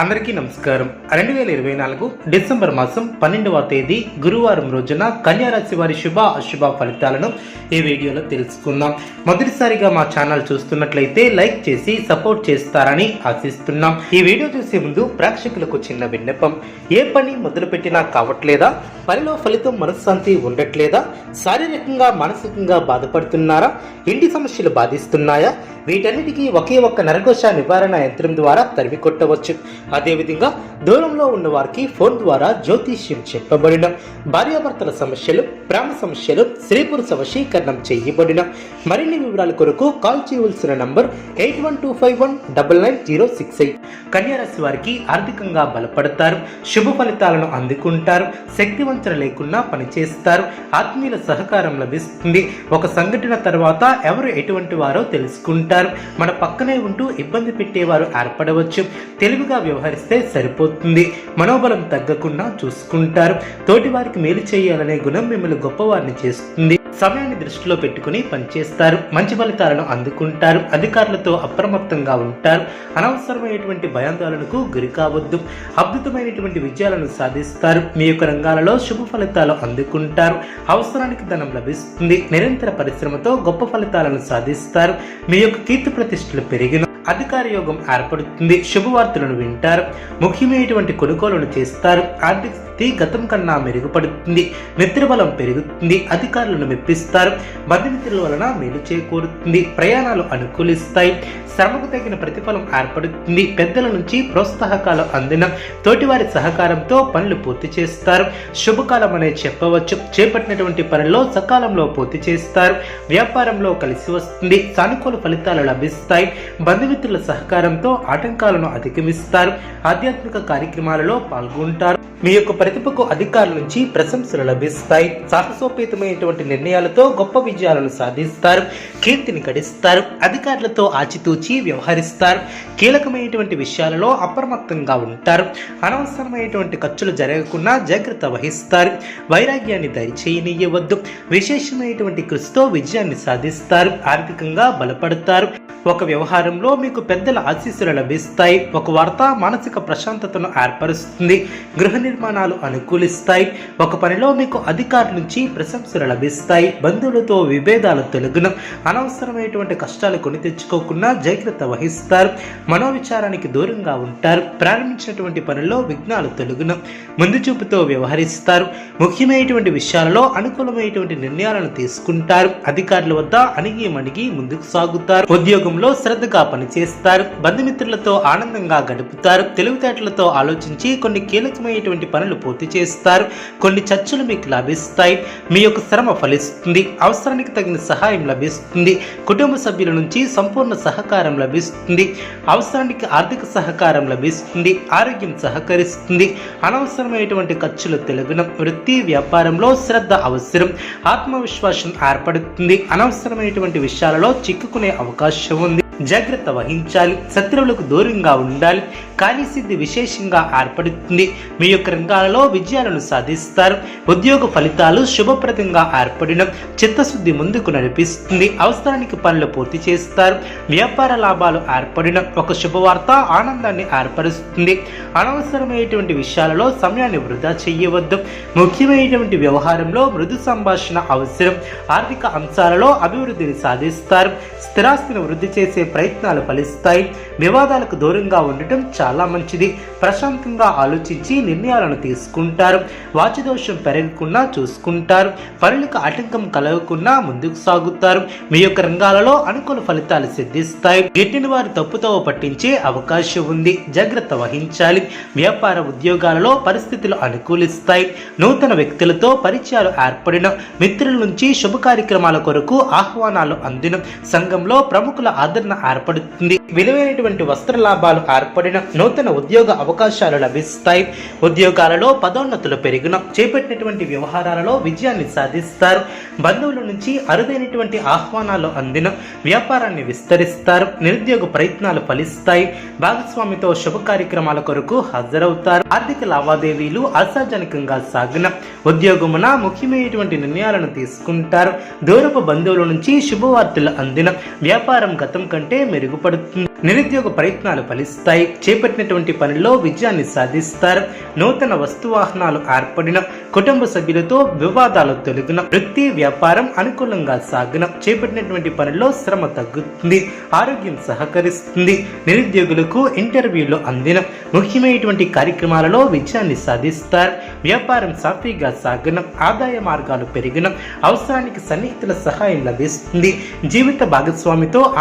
అందరికీ నమస్కారం. రెండు వేల ఇరవై నాలుగు డిసెంబర్ మాసం పన్నెండవ తేదీ గురువారం రోజున కన్యారాశి వారి శుభ అశుభ ఫలితాలను ఈ వీడియోలో తెలుసుకుందాం. మొదటిసారిగా మా ఛానల్ చూస్తున్నట్లయితే లైక్ చేసి సపోర్ట్ చేస్తారని ఆశిస్తున్నాం. ఈ వీడియో చూసే ముందు ప్రేక్షకులకు చిన్న విన్నపం. ఏ పని మొదలుపెట్టినా కావట్లేదా? పనిలో ఫలితం మనశ్శాంతి ఉండట్లేదా? శారీరకంగా మానసికంగా బాధపడుతున్నారా? ఇంటి సమస్యలు బాధిస్తున్నాయా? వీటన్నిటికీ ఒకే ఒక్క నరకోశ నివారణ యంత్రం ద్వారా తరివి కొట్టవచ్చు అదేవిధంగా దూరంలో ఉన్న వారికి ఫోన్ ద్వారా జ్యోతిష్యం చెప్పబడిన భార్యాభర్తల సమస్యలు ప్రేమ సమస్యలు స్త్రీ పురుష వశీకరణం చేయబడిన మరిన్ని వివరాల కొరకు కాల్ చేయవలసిన number eight one two five one double nine zero six eight. కన్యారాశి వారికి ఆర్థికంగా బలపడతారు శుభ ఫలితాలను అందుకుంటారు శక్తివంచన లేకుండా పనిచేస్తారు ఆత్మీయుల సహకారం లభిస్తుంది. ఒక సంఘటన తర్వాత ఎవరు ఎటువంటి వారో తెలుసుకుంటారు. మన పక్కనే ఉంటూ ఇబ్బంది పెట్టేవారు ఏర్పడవచ్చు. తెలివిగా వ్యవహరిస్తే సరిపోతుంది. మనోబలం తగ్గకుండా చూసుకుంటారు. తోటి వారికి మేలు చేయాలనే గుణం మిమ్మల్ని గొప్పవారిని చేస్తుంది. సమయాన్ని దృష్టిలో పెట్టుకుని పనిచేస్తారు. మంచి ఫలితాలను అందుకుంటారు. అధికారులతో అప్రమత్తంగా ఉంటారు. అనవసరమైనటువంటి భయాందోళనకు గురి కావద్దు. అద్భుతమైనటువంటి విజయాలను సాధిస్తారు. మీ యొక్క రంగాలలో శుభ ఫలితాలు అందుకుంటారు. అవసరానికి ధనం లభిస్తుంది. నిరంతర పరిశ్రమతో గొప్ప ఫలితాలను సాధిస్తారు. మీ యొక్క కీర్తి ప్రతిష్టలు పెరిగిన అధికార యోగం ఏర్పడుతుంది. శుభవార్తలను వింటారు. ముఖ్యమైనటువంటి కొనుగోలును చేస్తారు. ఆర్థిక స్థితి గతం కన్నా మెరుగుపడుతుంది నిద్రబలం పెరుగుతుంది అధికారులను మెప్పిస్తారు బంధుమిత్రుల వలన మేలు చేకూరుతుంది ప్రయాణాలు అనుకూలిస్తాయి శ్రమకు తగిన ప్రతిఫలం ఏర్పడుతుంది పెద్దల నుంచి ప్రోత్సాహకాలు అందిన తోటివారి సహకారంతో పనులు పూర్తి చేస్తారు. శుభకాలం అనే చెప్పవచ్చు చేపట్టినటువంటి పనుల్లో సకాలంలో పూర్తి చేస్తారు వ్యాపారంలో కలిసి వస్తుంది సానుకూల ఫలితాలు లభిస్తాయి బంధుమిత్రుల సహకారంతో ఆటంకాలను అధిగమిస్తారు ఆధ్యాత్మిక కార్యక్రమాలలో పాల్గొంటారు. మీ యొక్క ప్రతిభకు అధికారుల నుంచి ప్రశంసలు లభిస్తాయి. సాహసోపేతమైనటువంటి నిర్ణయాలతో గొప్ప విజయాలను సాధిస్తారు. కీర్తిని గడిస్తారు. అధికారులతో ఆచితూచి వ్యవహరిస్తారు. కీలకమైనటువంటి విషయాలలో అప్రమత్తంగా ఉంటారు. అనవసరమైనటువంటి ఖర్చులు జరగకుండా జాగ్రత్త వహిస్తారు. వైరాగ్యాన్ని దయచేయనీయవద్దు విశేషమైనటువంటి కృషితో విజయాన్ని సాధిస్తారు. ఆర్థికంగా బలపడతారు. ఒక వ్యవహారంలో మీకు పెద్దల ఆశీస్సులు లభిస్తాయి. ఒక వార్త మానసిక ప్రశాంతతను ఏర్పరుస్తుంది. గృహ నిర్మాణాలు అనుకూలిస్తాయి. ఒక పనిలో మీకు అధికారుల నుంచి ప్రశంసలు లభిస్తాయి. బంధువులతో విభేదాలు తొలగిన. అనవసరమైనటువంటి కష్టాలు కొని తెచ్చుకోకుండా జాగ్రత్త వహిస్తారు. మనోవిచారానికి దూరంగా ఉంటారు. ప్రారంభించినటువంటి పనుల్లో విఘ్నాలు తొలగిన. ముందు చూపుతో వ్యవహరిస్తారు. ముఖ్యమైనటువంటి విషయాలలో అనుకూలమైనటువంటి నిర్ణయాలను తీసుకుంటారు. అధికారుల వద్ద అణిగి మణిగి ముందుకు సాగుతారు. ఉద్యోగంలో శ్రద్ధగా పనిచేస్తారు. బంధుమిత్రులతో ఆనందంగా గడుపుతారు. తెలివితేటలతో ఆలోచించి కొన్ని కీలకమైనటువంటి పనులు పూర్తి చేస్తారు. కొన్ని చర్చలు మీకు లభిస్తాయి. మీ యొక్క శ్రమ ఫలిస్తుంది. అవసరానికి తగిన సహాయం లభిస్తుంది. కుటుంబ సభ్యుల నుంచి సంపూర్ణ సహకారం లభిస్తుంది. అవసరానికి ఆర్థిక సహకారం లభిస్తుంది. ఆరోగ్యం సహకరిస్తుంది. అనవసరమైనటువంటి ఖర్చులు తెలుగున వృత్తి వ్యాపారంలో శ్రద్ధ అవసరం. ఆత్మవిశ్వాసం ఏర్పడుతుంది. అనవసరమైనటువంటి విషయాలలో చిక్కుకునే అవకాశం జాగ్రత్త వహించాలి. శత్రువులకు దూరంగా ఉండాలి. కార్యసిద్ధి విశేషంగా ఏర్పడుతుంది. మీ యొక్క రంగాలలో విజయాలను సాధిస్తారు. ఉద్యోగ ఫలితాలు శుభప్రదంగా ఏర్పడిన చిత్తశుద్ధి ముందుకు నడిపిస్తుంది. అవసరానికి పనులు పూర్తి చేస్తారు. వ్యాపార లాభాలు ఏర్పడిన ఒక శుభవార్త ఆనందాన్ని ఏర్పరుస్తుంది. అనవసరమైనటువంటి విషయాలలో సమయాన్ని వృధా చేయవద్దు. ముఖ్యమైనటువంటి వ్యవహారంలో మృదు సంభాషణ అవసరం. ఆర్థిక అంశాలలో అభివృద్ధిని సాధిస్తారు. స్థిరాస్తిని వృద్ధి చేసే ప్రయత్నాలు ఫలిస్తాయి. వివాదాలకు దూరంగా ఉండటం చాలా మంచిది. ప్రశాంతంగా ఆలోచించి నిర్ణయాలను తీసుకుంటారు. వాచిదోషం పెరగకుండా చూసుకుంటారు. పనులకు ఆటంకం కలగకుండా ముందుకు సాగుతారు. మీ యొక్క రంగాలలో అనుకూల ఫలితాలు సిద్ధిస్తాయి. గిట్టిన వారి తప్పుతో పట్టించే అవకాశం ఉంది. జాగ్రత్త వహించాలి. వ్యాపార ఉద్యోగాలలో పరిస్థితులు అనుకూలిస్తాయి. నూతన వ్యక్తులతో పరిచయాలు ఏర్పడిన మిత్రుల నుంచి శుభ కార్యక్రమాల కొరకు ఆహ్వానాలు అందిన సంఘంలో ప్రముఖుల ఆదరణ ఏర్పడుతుంది. విలువైనటువంటి వస్త్ర లాభాలు ఏర్పడిన నూతన ఉద్యోగ అవకాశాలు లభిస్తాయి. ఉద్యోగాలలో పదోన్నతులు పెరిగిన చేపట్టినటువంటి వ్యవహారాలలో విజయాన్ని సాధిస్తారు. బంధువుల నుంచి అరుదైనటువంటి ఆహ్వానాలు అందిన వ్యాపారాన్ని విస్తరిస్తారు. నిరుద్యోగ ప్రయత్నాలు ఫలిస్తాయి. భాగస్వామితో శుభ కార్యక్రమాల కొరకు హాజరవుతారు. ఆర్థిక లావాదేవీలు ఆశాజనకంగా సాగిన ఉద్యోగమున ముఖ్యమైనటువంటి నిర్ణయాలను తీసుకుంటారు. దూరపు బంధువుల నుంచి శుభవార్తలు అందిన వ్యాపారం గతం కంటే మెరుగుపడుతుంది. నిరుద్యోగ ప్రయత్నాలు ఫలిస్తాయి. చేపట్టినటువంటి పనిలో విజయాన్ని సాధిస్తారు. నూతన వస్తువాహనాలు ఏర్పడిన కుటుంబ సభ్యులతో వివాదాలు తొలగిన వృత్తి వ్యాపారం అనుకూలంగా సాగిన చేపట్టినటువంటి పనిలో శ్రమ తగ్గుతుంది. ఆరోగ్యం సహకరిస్తుంది. నిరుద్యోగులకు ఇంటర్వ్యూలు అందిన ముఖ్యమైనటువంటి కార్యక్రమాలలో విజయాన్ని సాధిస్తారు. వ్యాపారం సాఫీగా సాగిన ఆదాయ మార్గాలు పెరిగిన అవసరానికి సన్నిహితుల సహాయం లభిస్తుంది. జీవిత భాగస్వామితో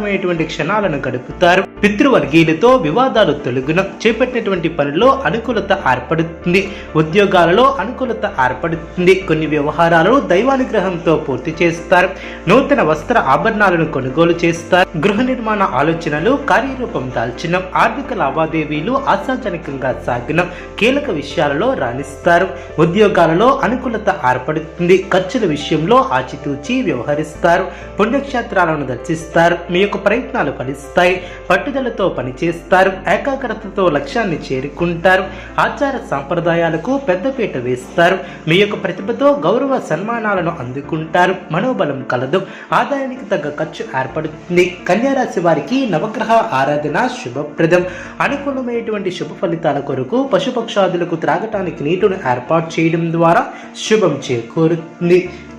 ఆనందకరమైనటువంటి క్షణాలను గడుపుతారు. పితృవర్గీయులతో వివాదాలు తొలగిన చేపట్టినటువంటి పనిలో అనుకూలత ఏర్పడుతుంది. ఉద్యోగాలలో అనుకూలత ఏర్పడుతుంది. కొన్ని వ్యవహారాలను దైవానుగ్రహంతో పూర్తి చేస్తారు. నూతన వస్త్ర ఆభరణాలను కొనుగోలు చేస్తారు. గృహ నిర్మాణ ఆలోచనలు కార్యరూపం దాల్చిన ఆర్థిక లావాదేవీలు ఆశాజనకంగా సాగిన కీలక విషయాలలో రాణిస్తారు. ఉద్యోగాలలో అనుకూలత ఏర్పడుతుంది. ఖర్చుల విషయంలో ఆచితూచి వ్యవహరిస్తారు. పుణ్యక్షేత్రాలను దర్శిస్తారు. మీ యొక్క ప్రయత్నాలు ఫలిస్తాయి. పట్టుదలతో పనిచేస్తారు. ఏకాగ్రతతో లక్ష్యాన్ని చేరుకుంటారు. ఆచార సాంప్రదాయాలకు పెద్దపీట వేస్తారు. మీ యొక్క ప్రతిభతో గౌరవ సన్మానాలను అందుకుంటారు. మనోబలం కలదు. ఆదాయానికి తగ్గ ఖర్చు ఏర్పడుతుంది. కన్యారాశి వారికి నవగ్రహ ఆరాధన శుభప్రదం. అనుకూలమైనటువంటి శుభ ఫలితాల కొరకు పశుపక్షాదులకు త్రాగటానికి నీటిని ఏర్పాటు చేయడం ద్వారా శుభం చేకూరుతుంది.